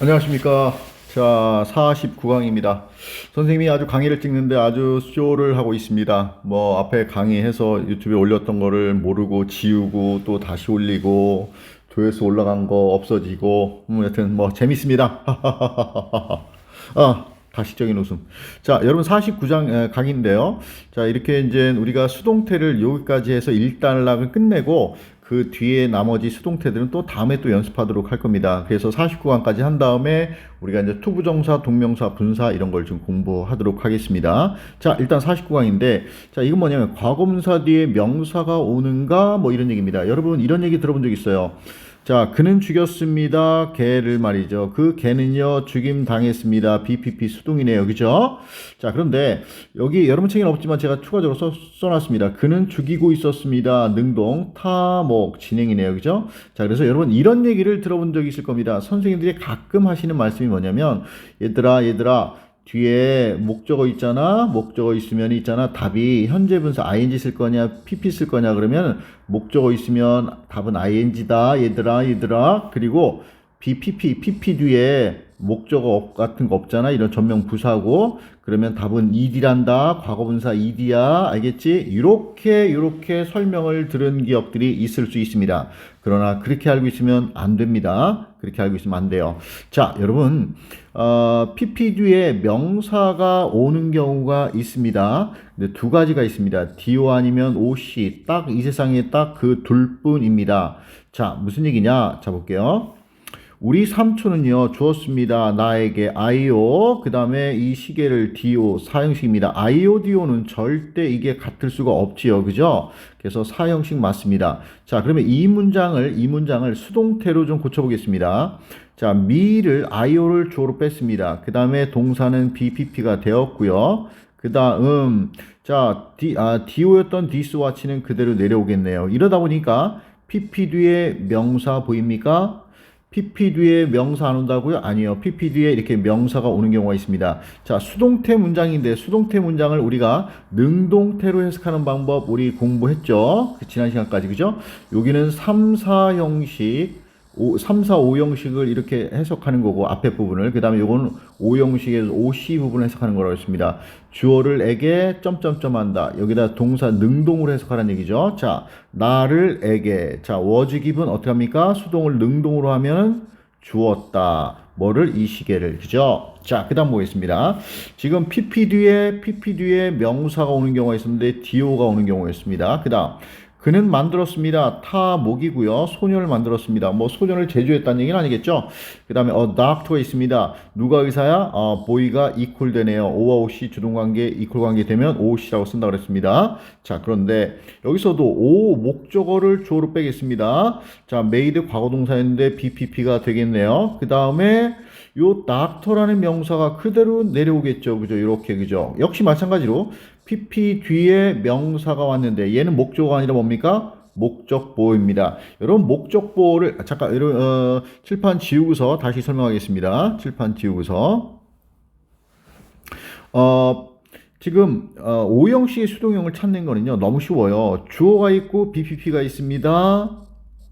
안녕하십니까. 자, 49강입니다. 선생님이 아주 강의를 찍는데 아주 쇼를 하고 있습니다. 뭐, 앞에 강의해서 유튜브에 올렸던 거를 모르고 지우고 또 다시 올리고 조회수 올라간 거 없어지고, 음, 여튼 뭐, 재밌습니다. 아, 가식적인 웃음. 자, 여러분 49장 강의인데요. 자, 이렇게 이제 우리가 수동태를 여기까지 해서 1단락을 끝내고 그 뒤에 나머지 수동태들은 또 다음에 또 연습하도록 할 겁니다. 그래서 49강까지 한 다음에 우리가 이제 투부정사, 동명사, 분사 이런 걸 좀 공부하도록 하겠습니다. 자, 일단 49강인데 자, 이건 뭐냐면 과거분사 뒤에 명사가 오는가 뭐 이런 얘기입니다. 여러분 이런 얘기 들어본 적 있어요. 자, 그는 죽였습니다. 개를 말이죠. 그 개는요, 죽임 당했습니다. BPP 수동이네요. 그죠? 자, 그런데 여기 여러분 책에는 없지만 제가 추가적으로 써, 써놨습니다. 그는 죽이고 있었습니다. 능동, 타목, 진행이네요. 그죠? 자, 그래서 여러분 이런 얘기를 들어본 적이 있을 겁니다. 선생님들이 가끔 하시는 말씀이 뭐냐면, 얘들아, 얘들아, 뒤에 목적어 있잖아. 목적어 있으면 있잖아. 답이 현재 분사 ing 쓸 거냐, pp 쓸 거냐 그러면 목적어 있으면 답은 ing다. 얘들아, 얘들아. 그리고 bpp, pp 뒤에 목적어 같은 거 없잖아. 이런 전명 부사고 그러면 답은 ed란다. 과거분사 ed야. 알겠지? 이렇게 이렇게 설명을 들은 기업들이 있을 수 있습니다. 그러나 그렇게 알고 있으면 안 됩니다. 그렇게 알고 있으면 안 돼요. 자, 여러분, 어, PP 뒤에 명사가 오는 경우가 있습니다. 근데 두 가지가 있습니다. DO 아니면 OC. 딱 이 세상에 딱 그 둘뿐입니다. 자, 무슨 얘기냐? 자, 볼게요. 우리 삼촌은요 주었습니다. 나에게 IO 그 다음에 이 시계를 DO 사형식입니다. IO DO는 절대 이게 같을 수가 없지요. 그죠? 그래서 사형식 맞습니다. 자 그러면 이 문장을 이 문장을 수동태로 좀 고쳐보겠습니다. 자 미를 IO를 주어로 뺐습니다. 그 다음에 동사는 BPP가 되었고요. 그 다음 자 D, 아, DO였던 watch는 그대로 내려오겠네요. 이러다 보니까 PP 뒤에 명사 보입니까 PP 뒤에 명사 안 온다고요? 아니요. PP 뒤에 이렇게 명사가 오는 경우가 있습니다. 자, 수동태 문장인데 수동태 문장을 우리가 능동태로 해석하는 방법 우리 공부했죠. 그 지난 시간까지 그죠? 여기는 3, 4 형식 5, 3, 4, 5 형식을 이렇게 해석하는 거고 앞에 부분을 그 다음에 요거는 5 형식에서 5C 부분을 해석하는 거라고 했습니다. 주어를 에게 점점점 한다. 여기다 동사 능동으로 해석하라는 얘기죠. 자, 나를 에게. 자, was given 어떻게 합니까? 수동을 능동으로 하면 주었다. 뭐를 이 시계를 그죠? 자, 그다음 보겠습니다. 지금 PP 뒤에 PP 뒤에 명사가 오는 경우가 있었는데 DO가 오는 경우가 있습니다. 그다음 그는 만들었습니다. 타목이고요. 소년을 만들었습니다. 뭐 소년을 제조했다는 얘기는 아니겠죠. 그 다음에 어 doctor가 있습니다. 누가 의사야? 어 보이가 equal 되네요. O와 OC 주동관계 equal 관계 되면 OC라고 쓴다 그랬습니다. 자 그런데 여기서도 O 목적어를 주어로 빼겠습니다. 자 made 과거동사였는데 BPP가 되겠네요. 그 다음에 요 doctor라는 명사가 그대로 내려오겠죠. 그죠? 이렇게 그죠? 역시 마찬가지로 PP 뒤에 명사가 왔는데 얘는 목적어가 아니라 뭡니까? 목적보입니다. 여러분 목적보를 아, 잠깐 여러분 어, 칠판 지우고서 다시 설명하겠습니다. 칠판 지우고서 어 지금 어, 오형식의 수동형을 찾는 거는요 너무 쉬워요. 주어가 있고 BPP가 있습니다.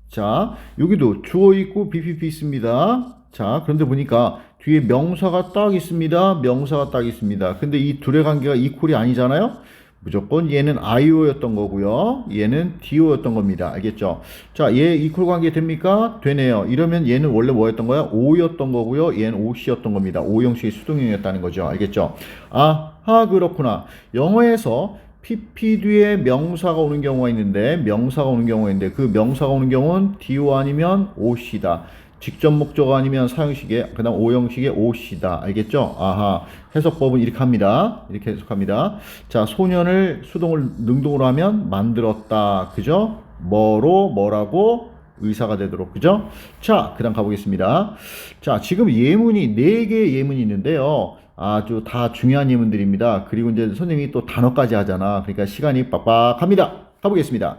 자 여기도 주어 있고 BPP 있습니다. 자 그런데 보니까 뒤에 명사가 딱 있습니다. 명사가 딱 있습니다. 근데 이 둘의 관계가 이퀄이 아니잖아요. 무조건 얘는 IO였던 거고요. 얘는 DO였던 겁니다. 알겠죠? 자, 얘 이퀄 관계 됩니까? 되네요. 이러면 얘는 원래 뭐였던 거야? O였던 거고요. 얘는 OC였던 겁니다. O 형식의 수동형이었다는 거죠. 알겠죠? 아하 그렇구나. 영어에서 PP 뒤에 명사가 오는 경우가 있는데 명사가 오는 경우가 있는데 그 명사가 오는 경우는 DO 아니면 OC다. 직접 목적어 아니면 사형식의 그다음 오형식의 오시다 알겠죠? 아하 해석법은 이렇게 합니다. 이렇게 해석합니다. 자 소년을 수동을 능동으로 하면 만들었다 그죠? 뭐로 뭐라고 의사가 되도록 그죠? 자 그다음 가보겠습니다. 자 지금 예문이 네 개의 예문이 있는데요. 아주 다 중요한 예문들입니다. 그리고 이제 선생님이 또 단어까지 하잖아. 그러니까 시간이 빡빡합니다. 가보겠습니다.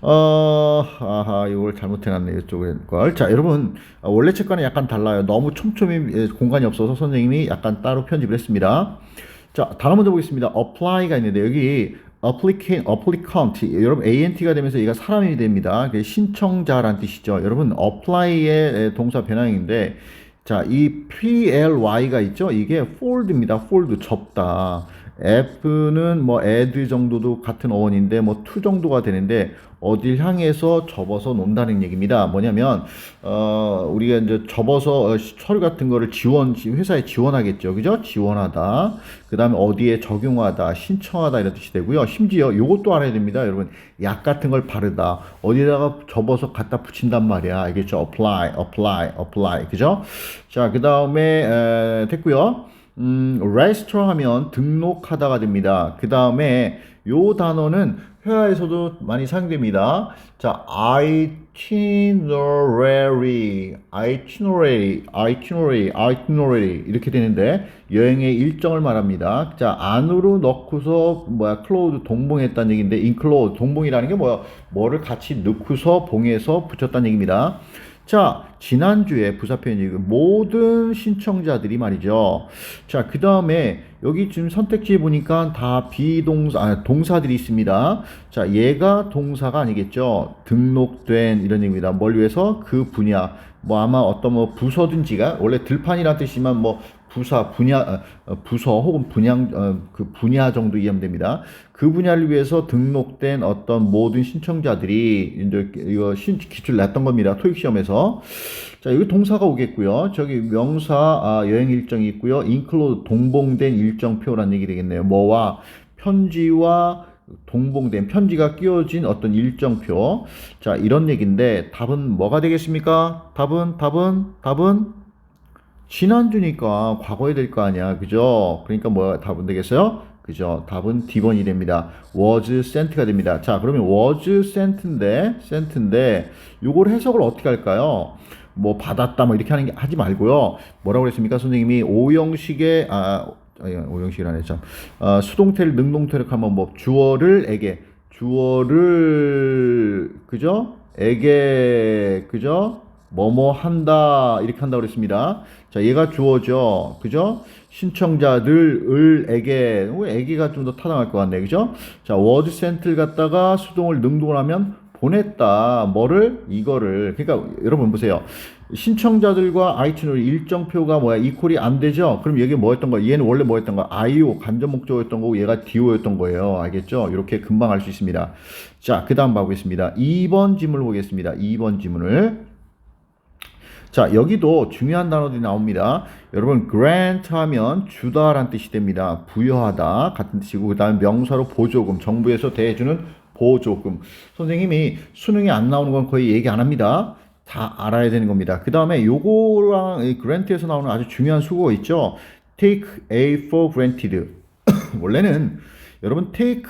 어, 아하, 이걸 잘못해놨네, 이쪽에 걸. 자, 여러분, 어, 원래 책과는 약간 달라요. 너무 촘촘히 예, 공간이 없어서 선생님이 약간 따로 편집을 했습니다. 자, 다음 먼저 보겠습니다. apply가 있는데, 여기 applicant, applicant, 여러분 ant가 되면서 얘가 사람이 됩니다. 신청자란 뜻이죠. 여러분 apply의 동사 변형인데 자, 이 ply가 있죠? 이게 fold입니다. fold 접다. F는 뭐 add 정도도 같은 어원인데 뭐 to 정도가 되는데 어딜 향해서 접어서 논다는 얘기입니다. 뭐냐면 어 우리가 이제 접어서 어, 시- 서류 같은 거를 지원 회사에 지원하겠죠. 그죠? 지원하다. 그다음에 어디에 적용하다, 신청하다 이런 뜻이 되고요. 심지어 요것도 알아야 됩니다. 여러분. 약 같은 걸 바르다. 어디다가 접어서 갖다 붙인단 말이야. 알겠죠? apply, apply, apply. 그죠? 자, 그다음에 됐고요. 음, 레스토랑 하면 등록하다가 됩니다. 그 다음에 요 단어는 회화에서도 많이 사용됩니다. 자, itinerary, itinerary, itinerary, itinerary 이렇게 되는데 여행의 일정을 말합니다. 자, 안으로 넣고서 뭐야, 클로우드 동봉했다는 얘기인데 include 동봉이라는 게 뭐야? 뭐를 같이 넣고서 봉해서 붙였다는 얘기입니다. 자, 지난주에 부사 표현이 모든 신청자들이 말이죠. 자, 그 다음에 여기 지금 선택지에 보니까 다 비동사, 아, 동사들이 있습니다. 자, 얘가 동사가 아니겠죠. 등록된 이런 얘기입니다. 뭘 위해서? 그 분야. 뭐 아마 어떤 뭐 부서든지가 원래 들판이라는 뜻이지만 뭐 부사, 분야, 어, 어, 부서 혹은 분야, 어, 그 분야 정도 이해하면 됩니다. 그 분야를 위해서 등록된 어떤 모든 신청자들이 이제 이거 신, 기출 냈던 겁니다. 토익 시험에서. 자, 여기 동사가 오겠고요. 저기 명사, 아, 여행 일정이 있고요. include 동봉된 일정표라는 얘기 되겠네요. 뭐와 편지와 동봉된 편지가 끼워진 어떤 일정표. 자, 이런 얘기인데 답은 뭐가 되겠습니까? 답은 답은 답은 지난주니까 과거에 될 거 아니야. 그죠? 그러니까 뭐 답은 되겠어요? 그죠? 답은 D번이 됩니다. was sent가 됩니다. 자, 그러면 was sent인데, sent인데, 요걸 해석을 어떻게 할까요? 뭐 받았다 뭐 이렇게 하는 게 하지 말고요. 뭐라고 그랬습니까? 선생님이 오형식의 아 아니, 오형식이라네 참. 아, 수동태를 능동태를 하면 뭐 주어를 에게 주어를 그죠? 에게 그죠? 뭐뭐 한다 이렇게 한다고 그랬습니다. 자, 얘가 주어죠. 그죠? 신청자들을 에게 왜 에게가 좀 더 타당할 것 같네. 그죠? 자, 워드 센트를 갖다가 수동을 능동을 하면 보냈다. 뭐를? 이거를. 그러니까 여러분 보세요. 신청자들과 아이튠으로 일정표가 뭐야? 이퀄이 안 되죠? 그럼 여기 뭐였던 거야? 얘는 원래 뭐였던 거야? IO, 간접 목적어였던 거고 얘가 DO였던 거예요. 알겠죠? 이렇게 금방 알 수 있습니다. 자, 그 다음 봐보겠습니다. 2번 지문을 보겠습니다. 2번 지문을. 자, 여기도 중요한 단어들이 나옵니다. 여러분, grant 하면 주다라는 뜻이 됩니다. 부여하다 같은 뜻이고 그 다음에 명사로 보조금, 정부에서 대해주는 보조금. 선생님이 수능이 안 나오는 건 거의 얘기 안 합니다. 다 알아야 되는 겁니다. 그 다음에 요거랑 이 grant에서 나오는 아주 중요한 수거 있죠. take A for granted. 원래는 여러분 take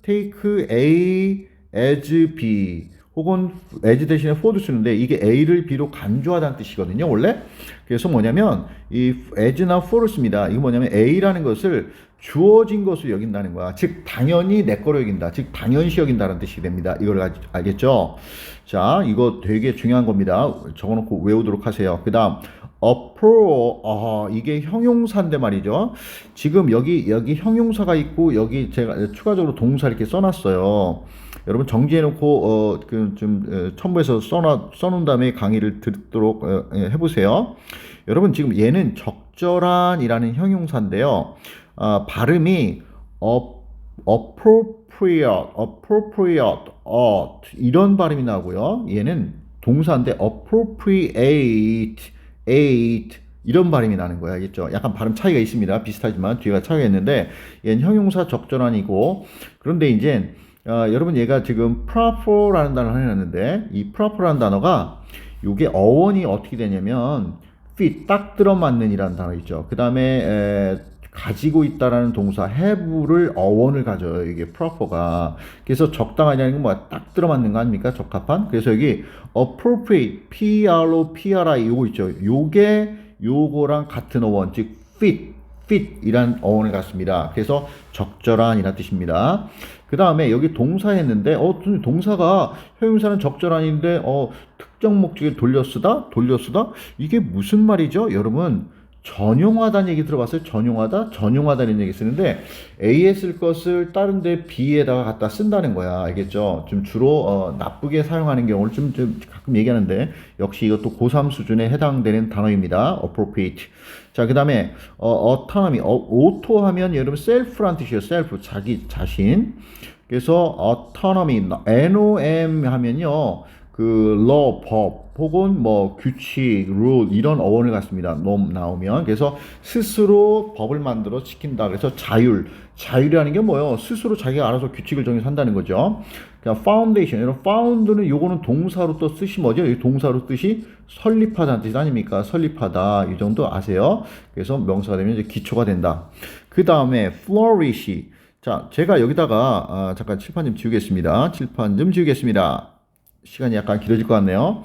take A as B 혹은 as 대신에 for도 쓰는데 이게 A를 B로 간주하다는 뜻이거든요. 원래 그래서 뭐냐면 이 as나 for를 씁니다. 이거 뭐냐면 A라는 것을 주어진 것을 여긴다는 거야. 즉 당연히 내 거로 여긴다. 즉 당연시 여긴다는 뜻이 됩니다. 이걸 알- 알겠죠? 자, 이거 되게 중요한 겁니다. 적어놓고 외우도록 하세요. 그 다음 appro 아 이게 형용사인데 말이죠. 지금 여기 여기 형용사가 있고 여기 제가 추가적으로 동사 이렇게 써놨어요. 여러분 정지해놓고 어그좀 첨부해서 써놔 써놓은 다음에 강의를 듣도록 어, 예, 해보세요. 여러분 지금 얘는 적절한이라는 형용사인데요. 아, 발음이 어, appropriate, appropriate, ought 이런 발음이 나고요. 얘는 동사인데 appropriate, ate 이런 발음이 나는 거야. 알겠죠? 약간 발음 차이가 있습니다. 비슷하지만 뒤가 차이가 있는데 얘는 형용사 적절한이고 그런데 이제 어, 여러분 얘가 지금 proper라는 단어를 해놨는데 이 proper라는 단어가 이게 어원이 어떻게 되냐면 fit 딱 들어맞는 이라는 단어 있죠. 그 다음에 가지고 있다라는 동사 have를 어원을 가져요. 이게 proper가. 그래서 적당하냐는 건 뭐야? 딱 들어맞는 거 아닙니까? 적합한. 그래서 여기 appropriate, p-r-o-p-r-i 요거 있죠. 요게 요거랑 같은 어원, 즉 fit, fit이란 어원을 갖습니다. 그래서 적절한이라는 뜻입니다. 그 다음에 여기 동사 했는데, 어, 동사가 형용사는 적절한인데, 어, 특정 목적에 돌려 쓰다? 돌려 쓰다? 이게 무슨 말이죠? 여러분, 전용하다는 얘기 들어봤어요? 전용하다? 전용하다는 얘기 쓰는데 A에 쓸 것을 다른 데 B에다가 갖다 쓴다는 거야. 알겠죠? 좀 주로 어, 나쁘게 사용하는 경우를 좀, 좀 가끔 얘기하는데 역시 이것도 고3 수준에 해당되는 단어입니다. appropriate. 자, 그 다음에 어, autonomy. 어, auto 하면 여러분 self란 뜻이에요. self. 자기 자신. 그래서 autonomy, NOM 하면요. 그 law, 법 혹은 뭐 규칙, rule 이런 어원을 갖습니다. 놈 나오면 그래서 스스로 법을 만들어 지킨다. 그래서 자율, 자율이라는 게 뭐예요? 스스로 자기가 알아서 규칙을 정해서 한다는 거죠. 그러니까 foundation, 이런 found는 요거는 동사로 또 뜻이 뭐죠? 이 동사로 뜻이 설립하다는 뜻 아닙니까? 설립하다 이 정도 아세요? 그래서 명사가 되면 이제 기초가 된다. 그 다음에 flourish. 자, 제가 여기다가 아, 잠깐 칠판 좀 지우겠습니다. 칠판 좀 지우겠습니다. 시간이 약간 길어질 것 같네요.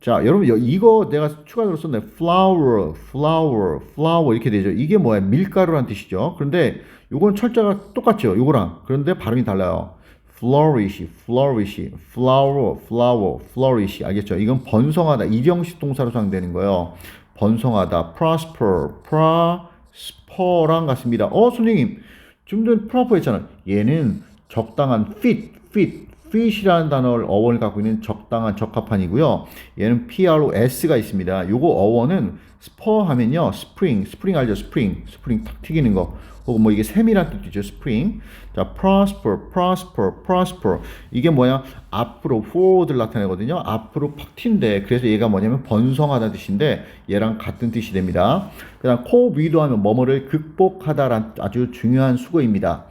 자, 여러분 여- 이거 내가 추가로 썼네. flower, flower, flower 이렇게 되죠. 이게 뭐야? 밀가루란 뜻이죠. 그런데 요건 철자가 똑같죠. 요거랑. 그런데 발음이 달라요. flourish, flourish, flower, flower, flourish. 알겠죠? 이건 번성하다. 이병식 동사로 사용되는 거예요. 번성하다. prosper, prosper랑 같습니다. 어, 선생님. 좀 전에 proper 했잖아. 얘는 적당한 fit, fit, fit이라는 단어를 어원을 갖고 있는 적당한 적합한이고요. 얘는 PROS가 있습니다. 요거 어원은 spur 하면요. spring, spring 알죠? spring, spring 탁 튀기는 거. 혹은 뭐 이게 샘이란 뜻이죠. spring. 자, prosper, prosper, prosper. 이게 뭐야? 앞으로 forward를 나타내거든요. 앞으로 팍 튄대. 그래서 얘가 뭐냐면 번성하다는 뜻인데 얘랑 같은 뜻이 됩니다. 그다음 코비도 하면 뭐뭐를 극복하다란 아주 중요한 수거입니다.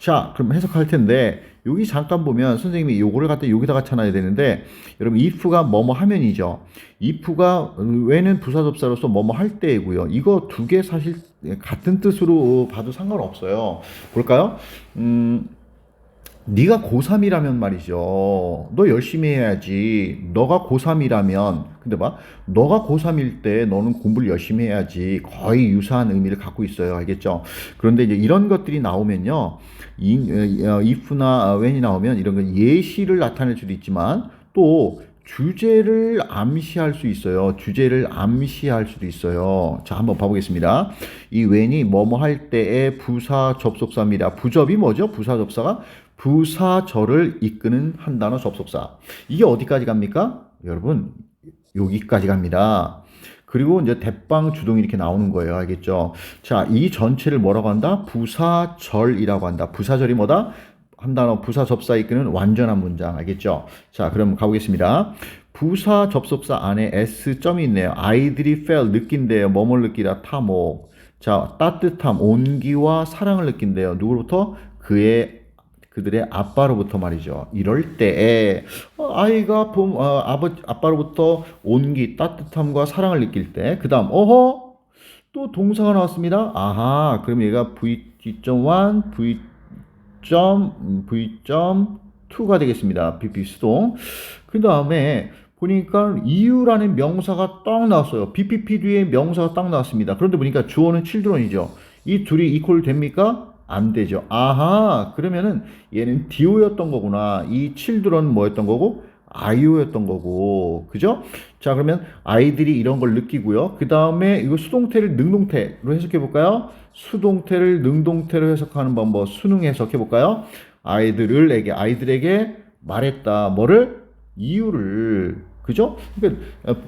자, 그럼 해석할 텐데 여기 잠깐 보면 선생님이 요거를 갖다 여기다가 쳐놔야 되는데 여러분 if가 뭐뭐 하면이죠. if가 왜는 부사접사로서 뭐뭐 할 때이고요. 이거 두 개 사실 같은 뜻으로 봐도 상관없어요. 볼까요? 음, 네가 고3이라면 말이죠. 너 열심히 해야지. 너가 고3이라면, 근데 봐. 너가 고3일 때 너는 공부를 열심히 해야지. 거의 유사한 의미를 갖고 있어요. 알겠죠? 그런데 이제 이런 것들이 나오면요. 이, 어, if나 when이 나오면 이런 건 예시를 나타낼 수도 있지만 또 주제를 암시할 수 있어요. 주제를 암시할 수도 있어요. 자, 한번 봐보겠습니다. 이 when이 뭐뭐 할 때의 부사 접속사입니다. 부접이 뭐죠? 부사 접사가 부사절을 이끄는 한 단어 접속사. 이게 어디까지 갑니까? 여러분, 여기까지 갑니다. 그리고 이제 대빵 주동이 이렇게 나오는 거예요. 알겠죠? 자, 이 전체를 뭐라고 한다? 부사절이라고 한다. 부사절이 뭐다? 한 단어 부사 접사 이끄는 완전한 문장. 알겠죠? 자, 그럼 가보겠습니다. 부사 접속사 안에 S 점이 있네요. 아이들이 feel 느낀대요. 뭐뭘 느끼다? 탐욕. 자, 따뜻함, 온기와 사랑을 느낀대요. 누구로부터? 그의 그들의 아빠로부터 말이죠. 이럴 때에 어, 아이가 봄, 어, 아버, 아빠로부터 온기, 따뜻함과 사랑을 느낄 때, 그 다음, 어허, 또 동사가 나왔습니다. 아하, 그럼 얘가 v.1, v. 음, v.2가 되겠습니다. pp 수동. 그 다음에 보니까 이유라는 명사가 딱 나왔어요. BPP 뒤에 명사가 딱 나왔습니다. 그런데 보니까 주어는 children이죠. 이 둘이 이퀄 됩니까? 안 되죠. 아하, 그러면은 얘는 디오였던 거구나. 이 children 뭐였던 거고? 아이오였던 거고. 그죠? 자, 그러면 아이들이 이런 걸 느끼고요. 그 다음에 이거 수동태를 능동태로 해석해 볼까요? 수동태를 능동태로 해석하는 방법, 수능 해석해 볼까요? 아이들을에게, 아이들에게 말했다. 뭐를? 이유를. 그죠? 그러니까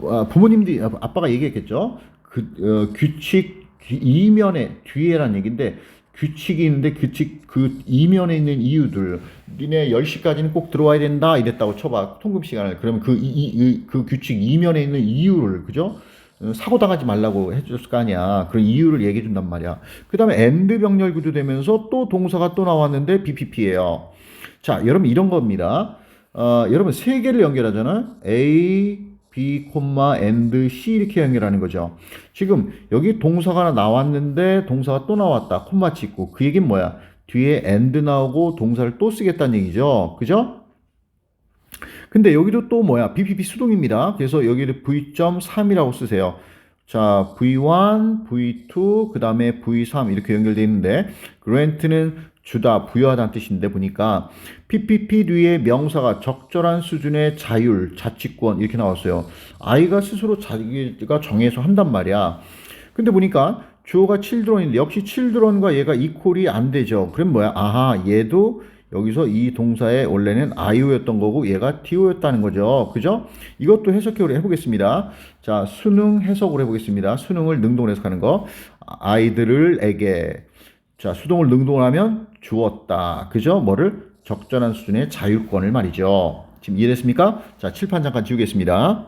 어, 부모님들이, 아빠가 얘기했겠죠? 그, 어, 규칙, 귀- 이면에, 뒤에란 얘기인데, 규칙이 있는데 규칙 그 이면에 있는 이유들. 니네 10시까지는 꼭 들어와야 된다 이랬다고 쳐봐. 통금 시간을. 그러면 그, 이, 이- 그 규칙 이면에 있는 이유를 그죠? 어, 사고 당하지 말라고 해줬을 거 아니야. 그런 이유를 얘기해 준단 말이야. 그 다음에 엔드 병렬 구조 되면서 또 동사가 또 나왔는데 BPP예요. 자 여러분 이런 겁니다. 어, 여러분 세 개를 연결하잖아. A B, and C 이렇게 연결하는 거죠. 지금 여기 동사가 하나 나왔는데 동사가 또 나왔다. 콤마 찍고 그 얘기는 뭐야? 뒤에 and 나오고 동사를 또 쓰겠다는 얘기죠. 그죠? 근데 여기도 또 뭐야? BPP 수동입니다. 그래서 여기를 V.3이라고 쓰세요. 자, V1, V2, 그 다음에 V3 이렇게 연결되어 있는데 grant는 주다, 부여하다는 뜻인데 보니까 PPP 뒤에 명사가 적절한 수준의 자율, 자치권 이렇게 나왔어요. 아이가 스스로 자기가 정해서 한단 말이야. 근데 보니까 주어가 children인데 역시 children과 얘가 이퀄이 안 되죠. 그럼 뭐야? 아하, 얘도 여기서 이 동사의 원래는 i오였던 거고 얘가 do였다는 거죠. 그죠? 이것도 해석해 해보겠습니다. 자, 수능 해석을 해보겠습니다. 수능을 능동을 해석하는 거. 아이들을에게 자, 수동을 능동을 하면 주었다. 그죠? 뭐를? 적절한 수준의 자율권을 말이죠. 지금 이해됐습니까? 자, 칠판 잠깐 지우겠습니다.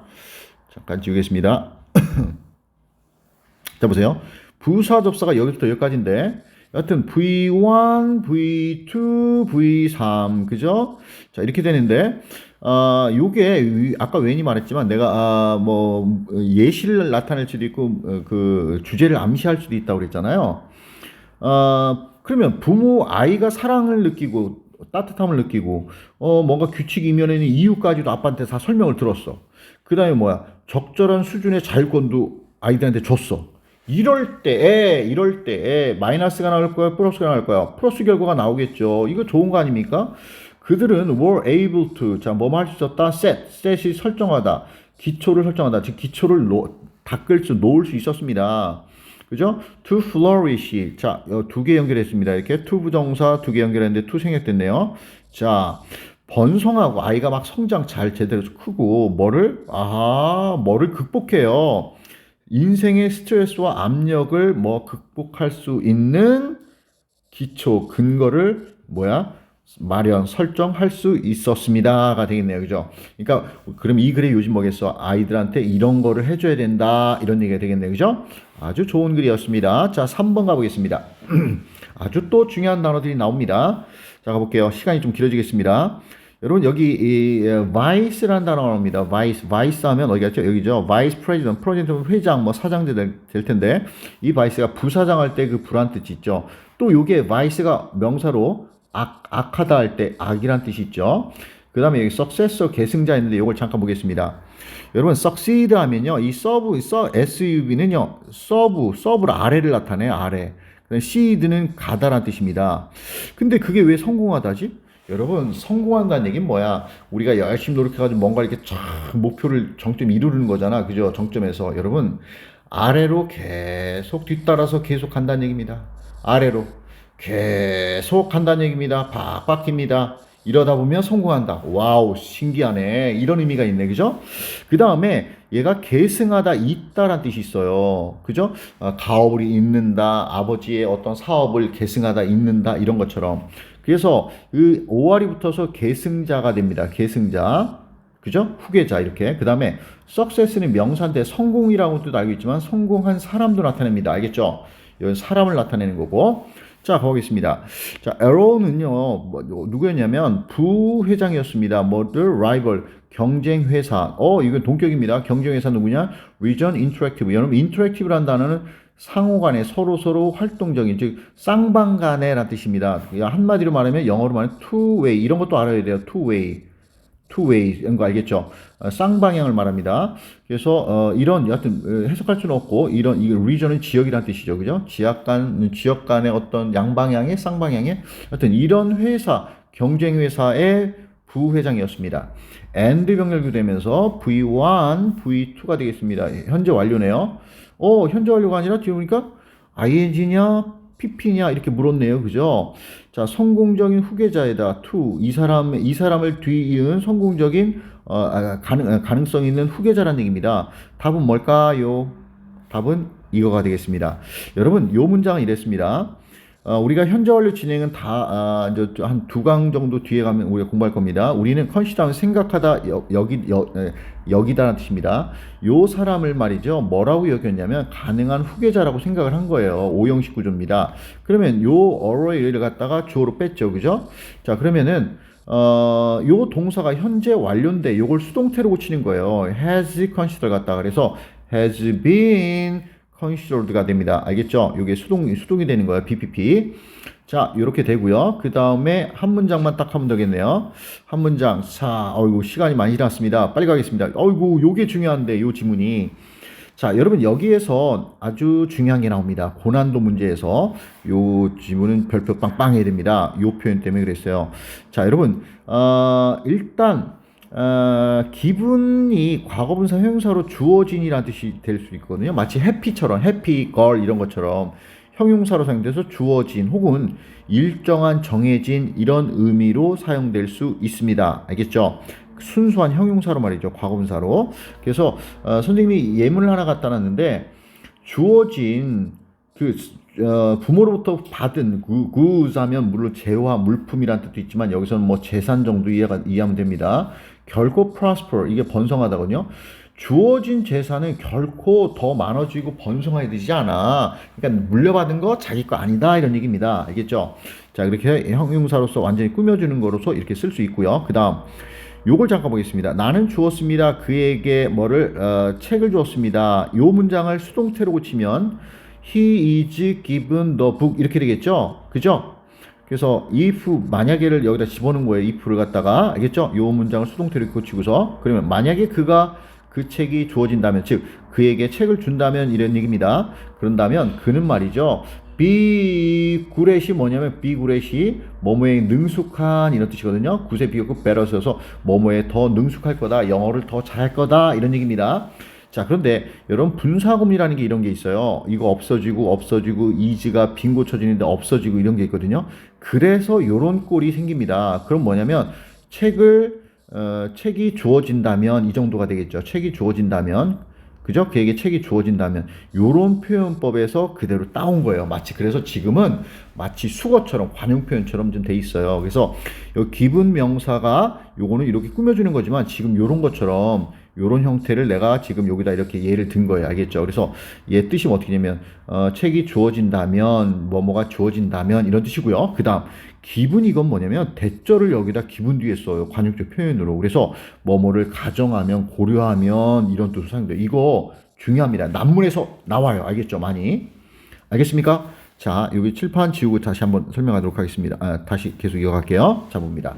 잠깐 지우겠습니다. 자, 보세요. 부사 접사가 여기부터 여기까지인데, 여하튼 V1, V2, V3, 그죠? 자, 이렇게 되는데, 아, 요게, 위- 아까 웬이 말했지만, 내가, 아, 뭐, 예시를 나타낼 수도 있고, 어, 그, 주제를 암시할 수도 있다고 그랬잖아요. 어, 그러면 부모 아이가 사랑을 느끼고 따뜻함을 느끼고 어 뭔가 규칙 이면에는 이유까지도 아빠한테 다 설명을 들었어. 그 다음에 뭐야 적절한 수준의 자율권도 아이들한테 줬어. 이럴 때에 이럴 때에 마이너스가 나올 거야 플러스가 나올 거야 플러스 결과가 나오겠죠. 이거 좋은 거 아닙니까? 그들은 were able to 자뭐 할수 있었다 set set이 설정하다 기초를 설정하다 즉 기초를 놓, 닦을 수 놓을 수 있었습니다. 그죠? to flourish. 자, 두 개 연결했습니다. 이렇게 to 부정사 두 개 연결했는데 to 생략됐네요. 자, 번성하고 아이가 막 성장 잘 제대로 크고 뭐를 아, 뭐를 극복해요. 인생의 스트레스와 압력을 뭐 극복할 수 있는 기초 근거를 뭐야? 마련 설정할 수 있었습니다가 되겠네요. 그죠? 그러니까 그럼 이 글이 요즘 뭐겠어? 아이들한테 이런 거를 해 줘야 된다. 이런 얘기가 되겠네요. 그죠? 아주 좋은 글이었습니다. 자, 3번 가 보겠습니다. 아주 또 중요한 단어들이 나옵니다. 자, 가 볼게요. 시간이 좀 길어지겠습니다. 여러분 여기 이 vice라는 단어가 나옵니다. vice, vice 하면 어디 갔죠? 여기죠. vice president, president은 회장, 뭐 사장 될, 될 텐데 이 vice가 부사장 할 때그 불안 뜻이 있죠. 또 요게 vice가 명사로 악, 악하다 할 때 악이란 뜻이 있죠. 그 다음에 여기 successor 계승자 있는데 이걸 잠깐 보겠습니다. 여러분 succeed 하면요. 이 serve, SUV는요. serve, serve를 아래를 나타내요. 아래. seed는 가다란 뜻입니다. 근데 그게 왜 성공하다지? 여러분 성공한다는 얘기는 뭐야? 우리가 열심히 노력해가지고 뭔가 이렇게 쫙 목표를 정점 이루는 거잖아, 그죠? 정점에서 여러분 아래로 계속 뒤따라서 계속 간다는 얘기입니다. 아래로 계속 간다는 얘기입니다. 박박힙니다. 이러다 보면 성공한다. 와우, 신기하네. 이런 의미가 있네. 그죠? 그 다음에 얘가 계승하다 있다란 뜻이 있어요. 그죠? 어, 가업을 잇는다. 아버지의 어떤 사업을 계승하다 있는다. 이런 것처럼. 그래서 그 오알이 붙어서 계승자가 됩니다. 계승자. 그죠? 후계자 이렇게. 그 다음에 success는 명사인데 성공이라고 뜻 알고 있지만 성공한 사람도 나타냅니다. 알겠죠? 이건 사람을 나타내는 거고. 자, 가보겠습니다. 자, 에로는요, 뭐, 누구였냐면, 부회장이었습니다. 뭐들, 라이벌, 경쟁회사. 어, 이건 동격입니다. 경쟁회사 누구냐? Region Interactive. 여러분, Interactive라는 단어는 상호 간에 서로 서로 활동적인, 즉, 쌍방 간에라는 뜻입니다. 한마디로 말하면 영어로 말하면 two way. 이런 것도 알아야 돼요. two way. Two way 이런 거 알겠죠? 어, 쌍방향을 말합니다. 그래서 어, 이런 여하튼 어, 해석할 수는 없고 이런 이 region은 지역이란 뜻이죠, 그죠? 지역 간 지역 간의 어떤 양방향의 쌍방향의 하여튼 이런 회사 경쟁 회사의 부회장이었습니다. and 병렬 되면서 V1, V2가 되겠습니다. 현재 완료네요. 어, 현재 완료가 아니라 뒤에 보니까 ing냐 PP냐 이렇게 물었네요. 그죠? 자, 성공적인 후계자에다 to 이 사람 이 사람을 뒤이은 성공적인 어, 아, 가능 가능성 있는 후계자라는 얘기입니다. 답은 뭘까요? 답은 이거가 되겠습니다. 여러분, 요 문장은 이랬습니다. 어, 우리가 현재 완료 진행은 다, 아, 이제 한두 강 정도 뒤에 가면 우리가 공부할 겁니다. 우리는 컨시다운 생각하다, 여, 여기, 여, 에, 여기다라는 뜻입니다. 요 사람을 말이죠. 뭐라고 여겼냐면 가능한 후계자라고 생각을 한 거예요. 오형식 구조입니다. 그러면 요 어로이를 갖다가 주어로 뺐죠. 그죠? 자, 그러면은, 어, 요 동사가 현재 완료인데 요걸 수동태로 고치는 거예요. has considered 갖다 그래서 has been considered가 됩니다. 알겠죠? 이게 수동 수동이 되는 거예요. BPP. 자, 이렇게 되고요. 그 다음에 한 문장만 딱 하면 되겠네요. 한 문장. 자, 어이구 시간이 많이 지났습니다. 빨리 가겠습니다. 어이구 요게 중요한데 요 지문이. 자, 여러분 여기에서 아주 중요한 게 나옵니다. 고난도 문제에서 요 지문은 별표 빵빵 해야 됩니다. 요 표현 때문에 그랬어요. 자, 여러분 어, 일단 어, 기분이 과거분사 형용사로 주어진이라는 뜻이 될 수 있거든요. 마치 해피처럼 해피 걸 이런 것처럼 형용사로 사용돼서 주어진 혹은 일정한 정해진 이런 의미로 사용될 수 있습니다. 알겠죠? 순수한 형용사로 말이죠. 과거분사로. 그래서 어, 선생님이 예문을 하나 갖다 놨는데 주어진 그 어, 부모로부터 받은 구, 구하면 물론 재화 물품이란 뜻도 있지만 여기서는 뭐 재산 정도 이해가 이해하면 됩니다. 결코 prosper 이게 번성하다거든요. 주어진 재산은 결코 더 많아지고 번성해야 되지 않아. 그러니까 물려받은 거 자기 거 아니다 이런 얘기입니다. 알겠죠? 자 이렇게 형용사로서 완전히 꾸며주는 거로서 이렇게 쓸 수 있고요. 그 다음 요걸 잠깐 보겠습니다. 나는 주었습니다. 그에게 뭐를 어, 책을 주었습니다. 요 문장을 수동태로 고치면 he is given the book 이렇게 되겠죠? 그죠? 그래서 if 만약에를 여기다 집어넣은 거예요. if를 갖다가 알겠죠? 요 문장을 수동태로 고치고서 그러면 만약에 그가 그 책이 주어진다면 즉 그에게 책을 준다면 이런 얘기입니다. 그런다면 그는 말이죠. 비구렛이 뭐냐면 비구렛이 뭐뭐에 능숙한 이런 뜻이거든요. 구세 비교급 better 써서 뭐뭐에 더 능숙할 거다. 영어를 더 잘할 거다. 이런 얘기입니다. 자, 그런데 여러분 분사금이라는 게 이런 게 있어요. 이거 없어지고 없어지고 이즈가 빈 고쳐지는데 없어지고 이런 게 있거든요. 그래서 요런 꼴이 생깁니다. 그럼 뭐냐면 책을 어, 책이 주어진다면 이 정도가 되겠죠. 책이 주어진다면 그죠? 그에게 책이 주어진다면 요런 표현법에서 그대로 따온 거예요. 마치 그래서 지금은 마치 수거처럼 관용 표현처럼 좀 돼 있어요. 그래서 요 기분 명사가 요거는 이렇게 꾸며주는 거지만 지금 요런 것처럼 요런 형태를 내가 지금 여기다 이렇게 예를 든 거예요. 알겠죠? 그래서 얘 뜻이 어떻게 되냐면 어, 책이 주어진다면 뭐뭐가 주어진다면 이런 뜻이고요. 그다음 기분 이건 뭐냐면 대절을 여기다 기분 뒤에 써요. 관용적 표현으로. 그래서 뭐뭐를 가정하면 고려하면 이런 뜻으로 사용돼요. 이거 중요합니다. 난문에서 나와요. 알겠죠? 많이. 알겠습니까? 자, 여기 칠판 지우고 다시 한번 설명하도록 하겠습니다. 아, 다시 계속 이어갈게요. 자, 봅니다.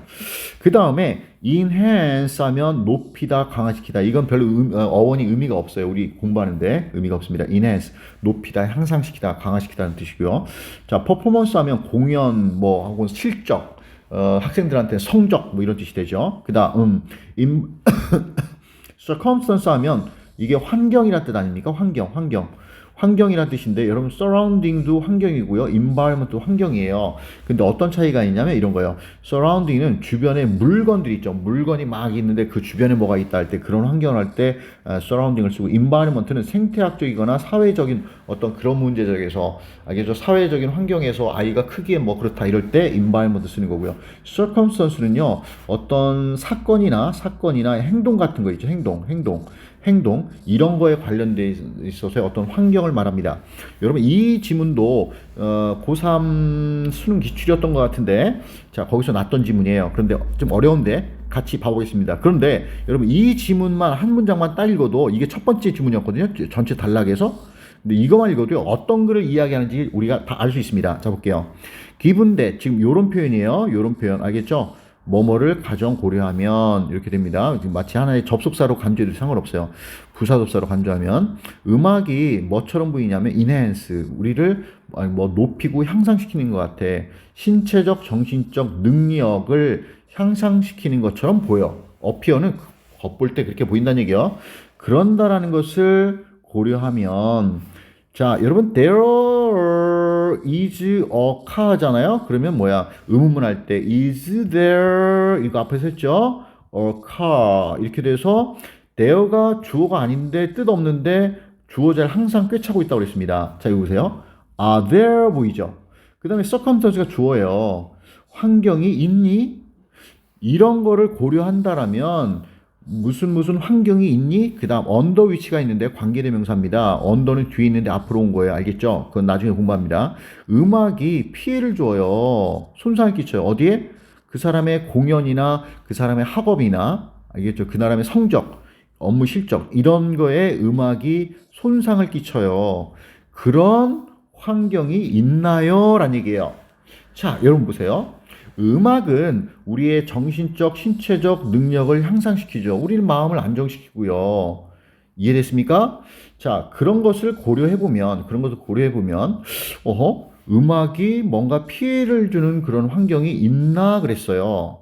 그 다음에 enhance 하면 높이다, 강화시키다. 이건 별로 음, 어, 어원이 의미가 없어요. 우리 공부하는데 의미가 없습니다. enhance, 높이다, 향상시키다, 강화시키다는 뜻이고요. 자, performance 하면 공연, 뭐, 하고 실적, 어, 학생들한테 성적, 뭐 이런 뜻이 되죠. 그 다음, 음, circumstance 하면 이게 환경이란 뜻 아닙니까? 환경, 환경. 환경이란 뜻인데 여러분 surrounding도 환경이고요. environment도 환경이에요. 근데 어떤 차이가 있냐면 이런 거예요. surrounding은 주변에 물건들이 있죠. 물건이 막 있는데 그 주변에 뭐가 있다 할 때 그런 환경을 할 때 surrounding을 쓰고 environment는 생태학적이거나 사회적인 어떤 그런 문제적에서 알겠죠? 사회적인 환경에서 아이가 크기에 뭐 그렇다 이럴 때 environment 쓰는 거고요. circumstance는요. 어떤 사건이나 사건이나 행동 같은 거 있죠. 행동, 행동. 행동 이런 거에 관련돼 있어서 어떤 환경을 말합니다. 여러분 이 지문도 어, 고3 수능 기출이었던 것 같은데 자 거기서 났던 지문이에요. 그런데 좀 어려운데 같이 봐보겠습니다. 그런데 여러분 이 지문만 한 문장만 딱 읽어도 이게 첫 번째 지문이었거든요. 전체 단락에서 근데 이것만 읽어도 어떤 글을 이야기하는지 우리가 다 알 수 있습니다. 자 볼게요. 기분대 지금 요런 표현이에요. 요런 표현 알겠죠? 뭐뭐를 가정 고려하면 이렇게 됩니다. 마치 하나의 접속사로 간주해도 상관없어요. 부사 접사로 간주하면 음악이 뭐처럼 보이냐면 enhance 우리를 뭐 높이고 향상시키는 것 같아. 신체적 정신적 능력을 향상시키는 것처럼 보여. 어피어는 겉볼 때 그렇게 보인다는 얘기요. 그런다라는 것을 고려하면 자 여러분 there is a car잖아요. 그러면 뭐야 의문문 할 때 is there 이거 앞에서 했죠. a car 이렇게 돼서 there가 주어가 아닌데 뜻 없는데 주어자를 항상 꿰차고 있다고 그랬습니다. 자, 여기 보세요. are there 보이죠? 그 다음에 circumstance가 주어예요. 환경이 있니? 이런 거를 고려한다라면 무슨 무슨 환경이 있니? 그 다음 언더 위치가 있는데 관계대명사입니다. 언더는 뒤에 있는데 앞으로 온 거예요. 알겠죠? 그건 나중에 공부합니다. 음악이 피해를 줘요. 손상을 끼쳐요. 어디에? 그 사람의 공연이나 그 사람의 학업이나 알겠죠? 그 사람의 성적, 업무 실적 이런 거에 음악이 손상을 끼쳐요. 그런 환경이 있나요? 라는 얘기예요. 자, 여러분 보세요. 음악은 우리의 정신적, 신체적 능력을 향상시키죠. 우리 마음을 안정시키고요. 이해됐습니까? 자, 그런 것을 고려해보면, 그런 것을 고려해보면, 어허, 음악이 뭔가 피해를 주는 그런 환경이 있나 그랬어요.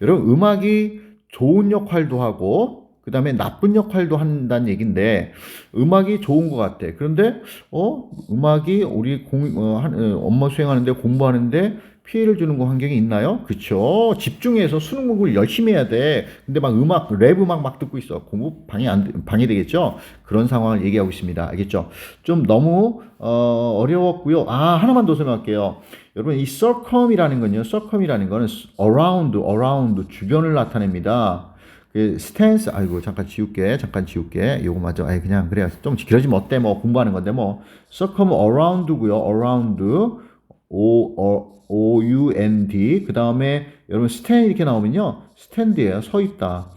여러분, 음악이 좋은 역할도 하고 그 다음에 나쁜 역할도 한다는 얘기인데 음악이 좋은 것 같아. 그런데 어 음악이 우리 공 어, 한, 어, 업무 수행하는데 공부하는데 피해를 주는 거 환경이 있나요? 그쵸? 집중해서 수능 공부를 열심히 해야 돼. 근데 막 음악, 랩 음악 막 듣고 있어. 공부 방해 안, 돼- 방해되겠죠? 그런 상황을 얘기하고 있습니다. 알겠죠? 좀 너무, 어, 어려웠고요. 아, 하나만 더 설명할게요. 여러분, 이 circum이라는 건요. circum이라는 거는 around, around, 주변을 나타냅니다. 그 스탠스 아이고 잠깐 지울게 잠깐 지울게 요거 맞아 아이 그냥 그래요 좀 길어지면 어때 뭐 공부하는 건데 뭐 circum around고요 around o o o u n d. 그 다음에 여러분 stand 이렇게 나오면요. 스탠드예요 서 있다.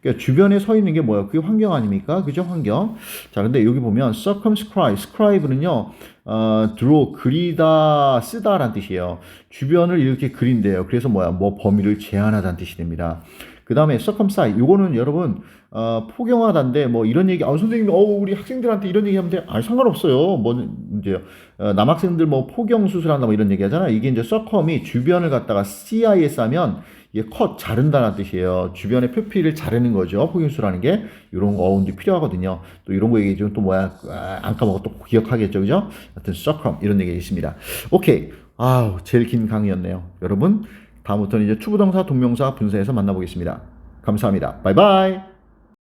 그러니까 주변에 서 있는 게 뭐야? 그게 환경 아닙니까? 그죠? 환경. 자 근데 여기 보면 circumscribe scribe는요 어, draw 그리다 쓰다라는 뜻이에요. 주변을 이렇게 그린대요. 그래서 뭐야? 뭐 범위를 제한하다는 뜻이 됩니다 그 다음에 circumcise 요거는 여러분 어, 포경하다인데 뭐 이런 얘기 아 선생님 어 우리 학생들한테 이런 얘기 하면 돼 아니 상관없어요. 뭐 이제 어, 남학생들 뭐 포경 수술한다 뭐 이런 얘기 하잖아. 이게 이제 circum이 주변을 갖다가 CIS 하면 이게 컷 자른다는 뜻이에요. 주변의 표피를 자르는 거죠. 포경 수술하는 게. 이런 거 어운이 필요하거든요. 또 이런 거 얘기해 주면 또 뭐야 아, 안 까먹어 또 기억하겠죠. 그죠? 하여튼 circum 이런 얘기 있습니다. 오케이. 아우 제일 긴 강의였네요. 여러분 다음부터는 이제 추부동사 동명사 분사해서 만나보겠습니다. 감사합니다. 바이바이